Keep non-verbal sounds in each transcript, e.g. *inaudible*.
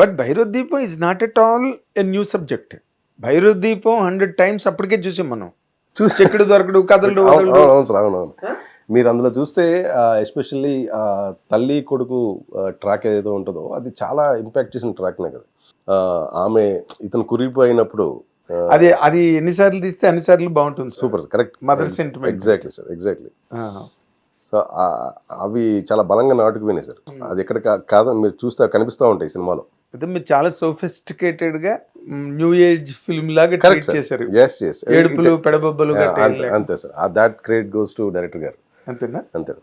But Bhairavadweepam is not at all a new subject Bhairavadweepam hundred times అప్పటికే చూసాం మనం. చూసి చెక్కుడు దొరకడు కథలు అవును మీరు అందులో చూస్తే ఎస్పెషల్లీ తల్లి కొడుకు ట్రాక్ ఏదైతే ఉంటుందో అది చాలా ఇంపాక్ట్ చేసిన ట్రాక్నే కదా. ఆమె ఇతను కురిగిపోయినప్పుడు అది అది ఎన్నిసార్లు తీస్తే అన్నిసార్లు బాగుంటుంది. Super correct. Mother sentiment. Exactly sir exactly. So అవి చాలా బలంగా నాటుకుపోయినాయి సార్. అది ఎక్కడ కాదని మీరు చూస్తే కనిపిస్తూ ఉంటాయి సినిమాలో. అయితే మీరు చాలా సోఫిస్టికేటెడ్గా న్యూ ఏజ్ ఫిల్మ్ లాగా ట్రీట్ చేశారు. ఎస్ ఎస్ ఏడుపులు పెడబొబ్బలు. అంతే sir that credit goes to director గారు. అంతేనా? అంతే.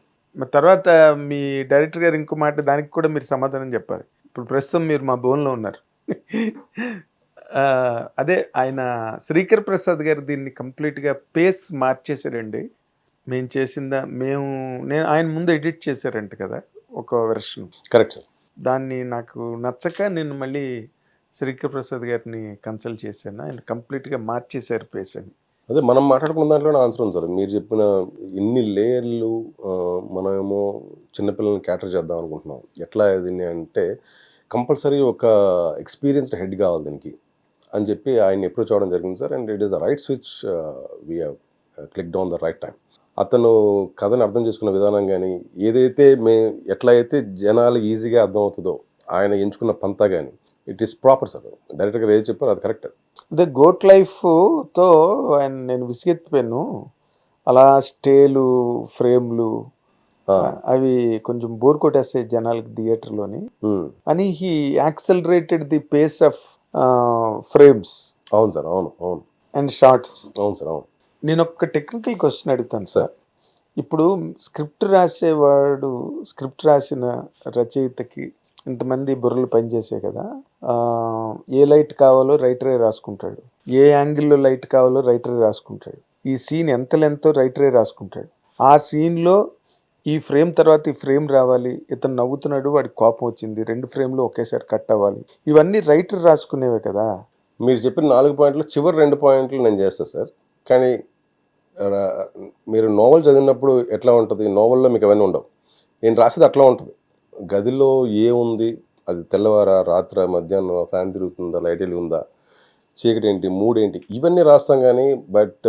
మరి తర్వాత మీ డైరెక్టర్ గారు ఇంకో మాట దానికి కూడా మీరు సమాధానం చెప్పాలి. ఇప్పుడు ప్రస్తుతం మీరు మా బోన్లో ఉన్నారు. అదే ఆయన శ్రీకర్ ప్రసాద్ గారు దీన్ని కంప్లీట్గా పేస్ మార్చేశారండి. మేము చేసిందా మేము నేను ఆయన ముందు ఎడిట్ చేశారంట కదా ఒక వెర్షన్. కరెక్ట్ సార్ దాన్ని నాకు నచ్చక నేను మళ్ళీ శ్రీకర్ ప్రసాద్ గారిని కన్సల్ట్ చేశాను. ఆయన కంప్లీట్గా మార్చేశారు పేసని అదే మనం మాట్లాడుకున్న దాంట్లోనే ఆన్సర్ ఉంది సార్. మీరు చెప్పిన ఇన్ని లేయర్లు మనమేమో చిన్నపిల్లల్ని క్యాటర్ చేద్దాం అనుకుంటున్నాం. ఎట్లా దీన్ని అంటే కంపల్సరీ ఒక ఎక్స్పీరియన్స్డ్ హెడ్ కావాలి దీనికి అని చెప్పి ఆయన అప్రోచ్ అవ్వడం జరిగింది sir. And it is the right switch we click down the right time అతను కథను అర్థం చేసుకున్న విధానం కానీ ఏదైతే మే ఎట్లా అయితే జనాలు ఈజీగా అర్థం అవుతుందో ఆయన ఎంచుకున్న పంతా కానీ it is proper sir director గారు ఏది చెప్పారో అది కరెక్ట్ అదే గోట్ లైఫ్తో ఆయన నేను విసిగెత్తిపోయాను. అలా స్టేలు ఫ్రేమ్లు అవి కొంచెం బోర్ కొట్టేస్తాయి జనాలకి థియేటర్లోని అని he accelerated the pace of frames అవును సార్ అవును అవును. అండ్ షార్ట్స్ అవును సార్ అవును. నేను ఒక టెక్నికల్ క్వశ్చన్ అడుగుతాను సార్ ఇప్పుడు స్క్రిప్ట్ రాసేవాడు స్క్రిప్ట్ రాసిన రచయితకి ఇంతమంది బుర్రలు పనిచేసే కదా ఏ లైట్ కావాలో రైటరే రాసుకుంటాడు. ఏ యాంగిల్లో లైట్ కావాలో రైటరే రాసుకుంటాడు. ఈ సీన్ ఎంత లెంతో రైటరే రాసుకుంటాడు. ఆ సీన్లో ఈ ఫ్రేమ్ తర్వాత ఈ ఫ్రేమ్ రావాలి ఇతను నవ్వుతున్నాడు వాడికి కోపం వచ్చింది రెండు ఫ్రేమ్లు ఒకేసారి కట్ అవ్వాలి. ఇవన్నీ రైటర్ రాసుకునేవే కదా. మీరు చెప్పిన నాలుగు పాయింట్లు చివరి రెండు పాయింట్లు నేను చేస్తాను సార్ కానీ మీరు నోవెల్ చదివినప్పుడు ఎట్లా ఉంటుంది? నోవెల్లో మీకు అవన్నీ ఉండవు. నేను రాసేది అట్లా ఉంటుంది. గదిలో ఏముంది? అది తెల్లవారా రాత్ర మధ్యాహ్నం ఫ్యాన్ తిరుగుతుందా లైట్ వెలుగుందా చీకటి ఏంటి మూడు ఏంటి ఇవన్నీ రాస్తాం కానీ బట్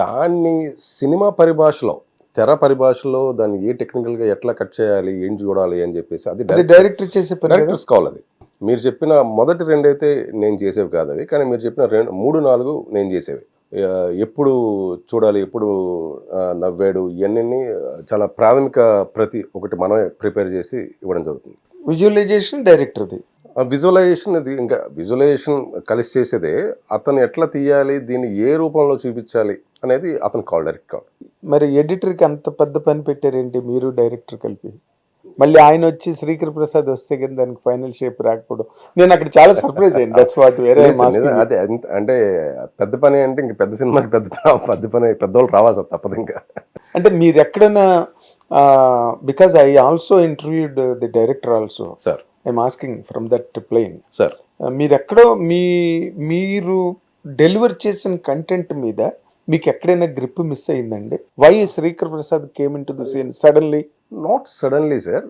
దాన్ని సినిమా పరిభాషలో తెర పరిభాషలో దాన్ని ఏ టెక్నికల్గా ఎట్లా కట్ చేయాలి ఏం చూడాలి అని చెప్పేసి అది డైరెక్టర్ చేసే డైరెక్టర్స్ కావాలి అది. మీరు చెప్పిన మొదటి రెండు అయితే నేను చేసేవి కాదు అవి కానీ మీరు చెప్పిన రెండు మూడు నాలుగు నేను చేసేవి. ఎప్పుడు చూడాలి ఎప్పుడు నవ్వాడు ఇవన్నీ చాలా ప్రాథమిక ప్రతి ఒకటి మనమే ప్రిపేర్ చేసి ఇవ్వడం జరుగుతుంది. విజువలైజేషన్ డైరెక్టర్ది. విజువలైజేషన్ ఇది ఇంకా విజువలైజేషన్ కలిసి చేసేదే అతను ఎట్లా తీయాలి దీన్ని ఏ రూపంలో చూపించాలి అనేది అతను కాల్ డైరెక్ట్ కాల్. మరి ఎడిటర్కి అంత పెద్ద పని పెట్టారేంటి మీరు డైరెక్టర్ కలిపి? మళ్ళీ ఆయన వచ్చి శ్రీకర్ ప్రసాద్ వస్తే కానీ దానికి ఫైనల్ షేప్ రాకపోవడం. నేను అక్కడ చాలా సర్ప్రైజ్ అయ్యింది దట్స్ వాట్ వేరే అదే అంటే పెద్ద పని అంటే ఇంక పెద్ద సినిమాకి పెద్ద పెద్ద పని పెద్దవాళ్ళు రావాలి సార్ తప్పదు ఇంకా. అంటే మీరు ఎక్కడైనా because I also interviewed the director also sir I'm asking from that plane sir మీరు ఎక్కడో మీ మీరు డెలివర్ చేసిన కంటెంట్ మీద మీకు ఎక్కడైనా గ్రిప్ మిస్ అయిందండి? Why Srikar Prasad came in to the scene suddenly not suddenly sir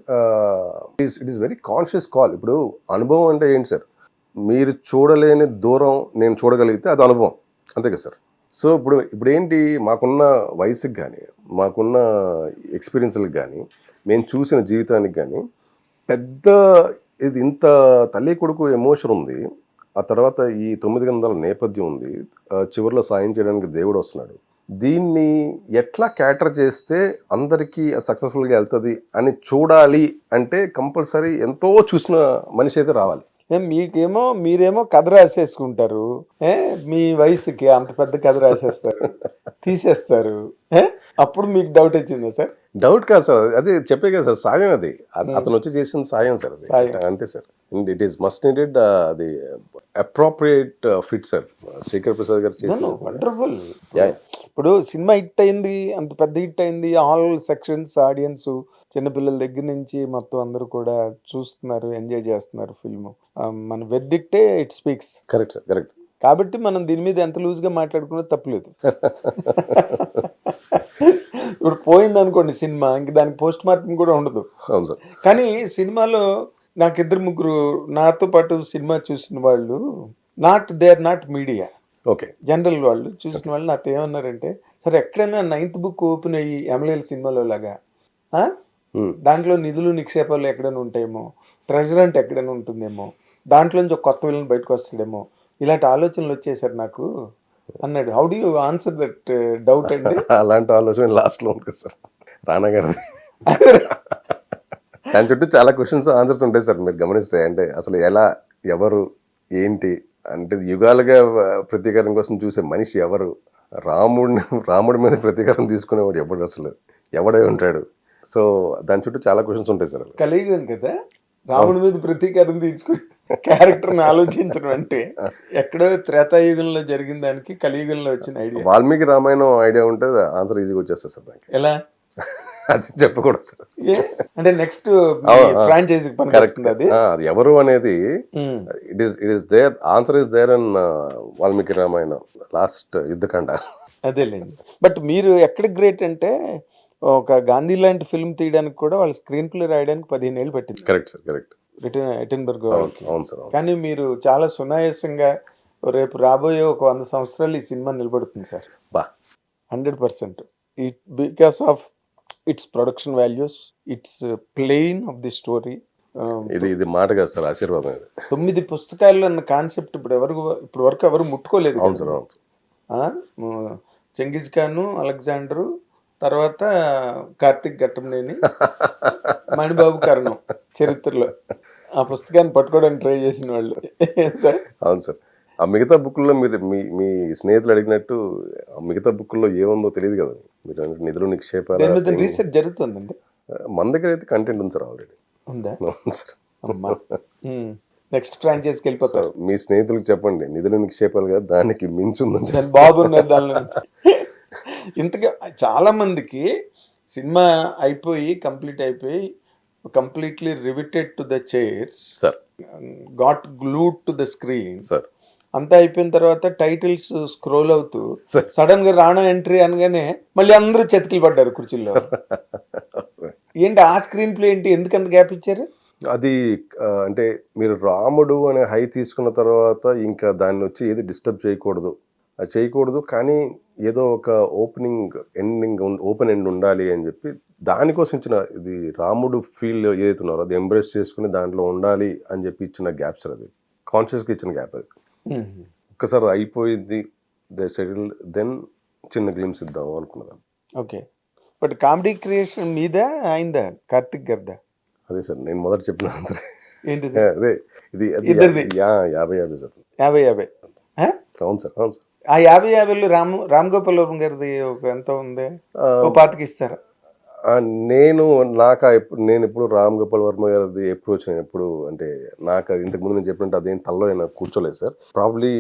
it is very conscious call ఇప్పుడు అనుభవం అంటే ఏంటి సార్ మీరు చూడలేని దూరం నేను చూడగలిగితే అది అనుభవం. అంతే కదా సార్ సో ఇప్పుడు ఇప్పుడు ఏంటి? మాకున్న వయసుకి కానీ మాకున్న ఎక్స్పీరియన్స్లకు కానీ మేము చూసిన జీవితానికి కానీ పెద్ద ఇది ఇంత తల్లి కొడుకు ఎమోషన్ ఉంది. ఆ తర్వాత ఈ తొమ్మిది గంటల నేపథ్యం ఉంది. చివరిలో సాయం చేయడానికి దేవుడు వస్తున్నాడు. దీన్ని ఎట్లా క్యాటర్ చేస్తే అందరికీ సక్సెస్ఫుల్గా వెళ్తుంది అని చూడాలి అంటే కంపల్సరీ ఎంతో చూసిన మనిషి అయితే రావాలి. మీకేమో మీరేమో కథ రాసేసుకుంటారు. ఏ మీ వయసుకి అంత పెద్ద కథ రాసేస్తారు. *laughs* తీసేస్తారు. అప్పుడు మీకు డౌట్ వచ్చిందా సార్? డౌట్ కాదు సార్. అదే చెప్పే కదా సార్ సాయం అది. అతను వచ్చి చేసిన సాయం సార్. అంతే sir. It is must needed అది appropriate fit sir Shekar Prasad గారు చేసిన వండర్ఫుల్. ఇప్పుడు సినిమా హిట్ అయింది అంత పెద్ద హిట్ అయింది ఆల్ సెక్షన్స్ ఆడియన్స్ చిన్నపిల్లల దగ్గర నుంచి మొత్తం అందరూ కూడా చూస్తున్నారు ఎంజాయ్ చేస్తున్నారు ఫిల్మ్ మన వెర్డిక్టే it speaks correct sir correct కాబట్టి మనం దీని మీద ఎంత లూజ్గా మాట్లాడుకున్నా తప్పులేదు. *laughs* ఇప్పుడు పోయింది అనుకోండి సినిమా ఇంక దానికి పోస్ట్ మార్టం కూడా ఉండదు. కానీ సినిమాలో నాకు ఇద్దరు ముగ్గురు నాతో పాటు సినిమా చూసిన వాళ్ళు not they are not media okay general వాళ్ళు చూసిన వాళ్ళు నాతో ఏమన్నారంటే సరే ఎక్కడైనా నైన్త్ బుక్ ఓపెన్ అయ్యి ఎమ్మెల్యేల సినిమాలో లాగా? Hmm. దాంట్లో నిధులు నిక్షేపాలు ఎక్కడైనా ఉంటాయేమో ట్రెజరెంట్ ఎక్కడైనా ఉంటుందేమో దాంట్లోంచి ఒక కొత్త విలన్ బయటకు వస్తాడేమో ఇలాంటి ఆలోచనలు వచ్చేసారు నాకు. అన్నాడు. How do you answer that doubt అండి అలాంటి ఆలోచన లాస్ట్లో ఉంటుంది సార్. రానా గారిది. *laughs* దాని చుట్టూ చాలా క్వశ్చన్స్ ఆన్సర్స్ ఉంటాయి సార్ మీరు గమనిస్తే. అంటే అసలు ఎలా ఎవరు ఏంటి? అంటే యుగాలుగా ప్రతీకారం కోసం చూసే మనిషి ఎవరు? రాముడిని రాముడి మీద ప్రతీకారం తీసుకునేవాడు ఎవడు అసలు? ఎవడై ఉంటాడు? సో దాని చుట్టూ చాలా క్వశ్చన్స్ ఉంటాయి సార్ కలియుగం కదా? రాముడి మీద ప్రతీకారం తీర్చుకుని క్యారెక్టర్ని ఆలోచించడం అంటే ఎక్కడో త్రేతాయుగంలో జరిగిన దానికి కలియుగంలో వచ్చిన ఐడియా వాల్మీకి రామాయణం ఐడియా ఉంటే ఆన్సర్ ఈజీగా వచ్చేస్తుంది సార్ దానికి. ఎలా? *laughs* అది చెప్పకూడదు. సార్ ఏ? అంటే నెక్స్ట్ ఫ్రాంచైజీ కరెక్ట్ అది? అది ఎవరు అనేది. It is it is there answer is there on Valmiki Ramayanam last Yuddhakanda. అదేలేండి. బట్ మీరు ఎక్కడ గ్రేట్ అంటే ఒక గాంధీ లాంటి ఫిల్మ్ తీయడానికి కూడా వాళ్ళ స్క్రీన్ ప్లే రాయడానికి పదిహేను ఏళ్ళు పట్టింది. Correct sir correct return Attenborough అవును సార్ కానీ మీరు చాలా సునాయాసంగా రేపు రాబోయే ఒక వంద సంవత్సరాలు ఈ సినిమా నిలబడుతుంది సార్ బా. Hundred percent. It because of its production values its plain of the story ఇది ఇది మాట కాదు సార్ ఆశీర్వాదం ఇది. తొమ్మిది పుస్తకాలు అన్న కాన్సెప్ట్ ఇప్పుడు ఎవరు ఇప్పుడు వరకు ఎవరు ముట్టుకోలేదు అవును సార్ అవును చెంగిజ్ ఖాను అలెగ్జాండరు తర్వాత కార్తిక్ ఘట్టంనేని *laughs* మణిబాబు కరణం చరిత్రలో. ఆ పుస్తకాన్ని పట్టుకోవడానికి ట్రై చేసిన వాళ్ళు. సార్ అవును సార్. ఆ మిగతా బుక్లో మీరు మీ మీ స్నేహితులు అడిగినట్టు ఆ మిగతా బుక్లో ఏముందో తెలియదు కదా. మీరు నిధులు నిక్షేపాలు రీసెర్చ్ జరుగుతుందండి? మన దగ్గర అయితే కంటెంట్ ఉంది సార్ ఆల్రెడీ ఉందా? *laughs* సార్. నెక్స్ట్ ఫ్రాంచైజ్కి వెళ్ళిపోతారు మీ స్నేహితులకు చెప్పండి నిధులు నిక్షేపాలు కాదు దానికి మించి ఉందని దానిలో ఇంతగా చాలా మందికి సినిమా అయిపోయి కంప్లీట్ అయిపోయి completely riveted to the chairs sir. Got glued to the screen sir. అంతా అయిపోయిన తర్వాత టైటిల్స్ స్క్రోల్ అవుతూ సడన్గా రాణా ఎంట్రీ అనగానే మళ్ళీ అందరూ చతికిలు పడ్డారు కుర్చీల్లో. *laughs* ఏంటి ఆ స్క్రీన్ ప్లే ఏంటి? ఎందుకంత గ్యాప్ ఇచ్చారు? అది అంటే మీరు రాముడు అనే హై తీసుకున్న తర్వాత ఇంకా దాన్ని వచ్చి ఏది డిస్టర్బ్ చేయకూడదు. అది చేయకూడదు కానీ ఏదో ఒక ఓపెనింగ్ ఎండింగ్ ఓపెన్ ఎండ్ ఉండాలి అని చెప్పి దానికోసం ఇచ్చిన ఇది రాముడు ఫీల్ ఏదైతే ఉన్నారో అది ఎంబ్రేస్ చేసుకుని దాంట్లో ఉండాలి అని చెప్పి ఇచ్చిన గ్యాప్ సార్ అది. కాన్షియస్గా ఇచ్చిన గ్యాప్ అది. ఒక్కసారి అయిపోయింది. దే సెటిల్ దెన్ చిన్న గ్లిమ్స్ ఇద్దాం అనుకున్నదాన్ని ఓకే. బట్ కామెడీ క్రియేషన్ మీద అయిందా కార్తిక్ గారిదా? అదే సార్ నేను మొదట చెప్పిన. ఏంటిది? *laughs* అదే ఇది యాభై యాభై సార్. యాభై యాభై? అవును సార్ అవును సార్. ఆ యాభై యాభైలో రామ్ రామ్ గోపాల్ గారిది ఒక ఎంత ఉంది? ఓ పాతికి ఇస్తారా నేను నాకు ఆ ఎప్పుడు నేను ఎప్పుడు రామ్ గోపాల్ వర్మ గారిది అప్రోచ్ నేను ఎప్పుడు అంటే నాకు అది ఇంతకు ముందు నేను చెప్పినట్టు అదేం తల్లో నాకు కూర్చోలేదు సార్. ప్రాబ్లీ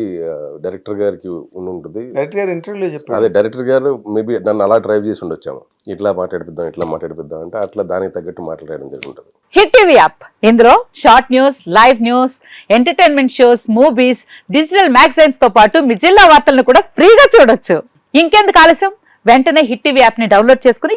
డైరెక్టర్ గారికి ఉండి ఉంటుంది డైరెక్టర్ గారు ఇంటర్వ్యూలో చెప్పారు. అదే డైరెక్టర్ గారు మేబీ నన్ను అలా డ్రైవ్ చేసి ఉండొచ్చాము. ఇట్లా మాట్లాడిపిద్దాం ఇట్లా మాట్లాడిపిద్దాం అంటే అట్లా దానికి తగ్గట్టు మాట్లాడడం జరుగుతుంది. హిట్ టీవీ యాప్ ఇందులో short news live news entertainment shows movies digital మ్యాగజైన్స్తో పాటు మీ జిల్లా వార్తలను కూడా ఫ్రీగా చూడొచ్చు. ఇంకెందుకు ఆలస్యం? వెంటనే హిట్ టీవీ యాప్ని డౌన్లోడ్ చేసుకుని